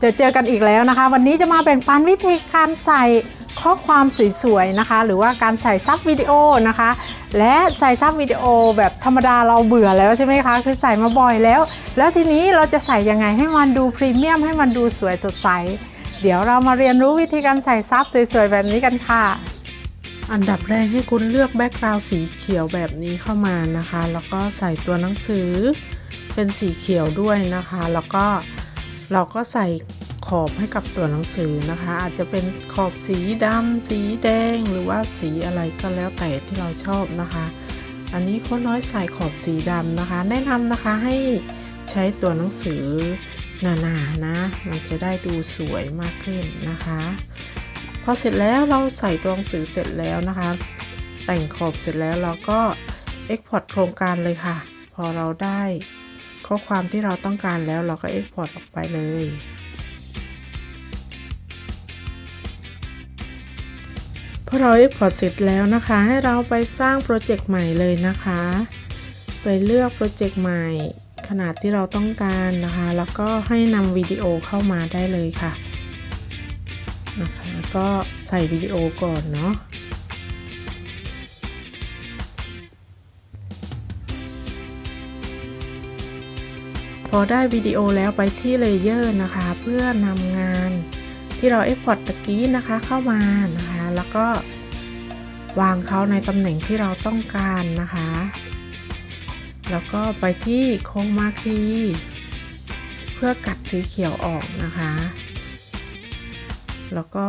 เจอเจอกันอีกแล้วนะคะ วันนี้จะมาแบ่งปันวิธีการใส่ข้อความสวยๆนะคะ หรือว่าการใส่ซับวิดีโอนะคะ และใส่ซับวิดีโอแบบธรรมดาเราเบื่อแล้วใช่ไหมคะคือใส่มาบ่อยแล้ว แล้วทีนี้เราจะใส่ยังไงให้มันดูพรีเมียมให้มันดูสวยสดใสเดี๋ยวเรามาเรียนรู้วิธีการใส่ซับสวยๆแบบนี้กันค่ะ อันดับแรกให้คุณเลือกแบ็กกราวด์สีเขียวแบบนี้เข้ามานะคะ แล้วก็ใส่ตัวหนังสือเป็นสีเขียวด้วยนะคะ แล้วก็ เราก็ใส่ขอบให้กับตัวหนังสือนะคะ อาจจะเป็นขอบสีดำสีแดงหรือว่าสีอะไรก็แล้วแต่ที่เราชอบนะคะ อันนี้โค้ดน้อยใส่ขอบสีดำนะคะ แนะนำนะคะให้ใช้ตัวหนังสือหนาๆนะมันจะได้ดูสวยมากขึ้นนะคะ พอเสร็จแล้วเราใส่ตัวหนังสือเสร็จแล้วนะคะ แต่งขอบเสร็จแล้วเราก็ Export โครงการเลยค่ะ พอเราได้ ข้อความที่เราต้องการแล้วเราก็ Export ออกไปเลย พอเรา Export เสร็จแล้วนะคะ ให้เราไปสร้างโปรเจกต์ใหม่เลยนะคะ ไปเลือกโปรเจกต์ใหม่ขนาดที่เราต้องการนะคะ แล้วก็ให้นำวิดีโอเข้ามาได้เลยค่ะนะคะก็ใส่วิดีโอก่อนเนาะ พอได้วิดีโอแล้วไปที่เลเยอร์นะคะ เพื่อนำงานที่เราเอ็กพอร์ตตะกี้นะคะเข้ามานะคะ แล้วก็วางเขาในตำแหน่งที่เราต้องการนะคะ แล้วก็ไปที่โค้งมาคีเพื่อกัดสีเขียวออกนะคะ แล้วก็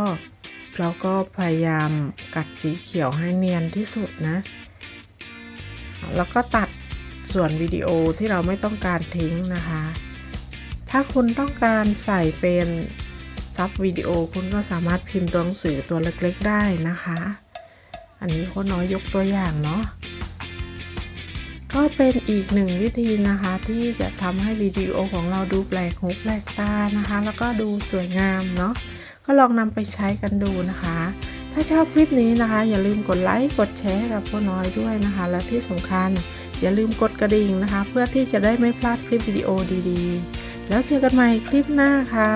เราก็พยายามกัดสีเขียวให้เนียนที่สุดนะ แล้วก็ตัด ส่วนวิดีโอที่เราไม่ต้องการทิ้งนะคะ ถ้าคุณต้องการใส่เป็นซับวิดีโอคุณก็สามารถพิมพ์ตัวหนังสือตัวเล็กๆได้นะคะ อันนี้โค้น้อยยกตัวอย่างเนาะก็เป็นอีกหนึ่งวิธีนะคะที่จะทำให้วิดีโอของเราดูแปลกหูแปลกตานะคะ แล้วก็ดูสวยงามเนาะก็ลองนำไปใช้กันดูนะคะ ถ้าชอบคลิปนี้นะคะ อย่าลืมกดไลค์กดแชร์กับพ่อน้อยด้วยนะคะ และที่สำคัญ อย่าลืมกดกระดิ่งนะคะ เพื่อที่จะได้ไม่พลาดคลิปวิดีโอดีๆ แล้วเจอกันใหม่คลิปหน้าค่ะ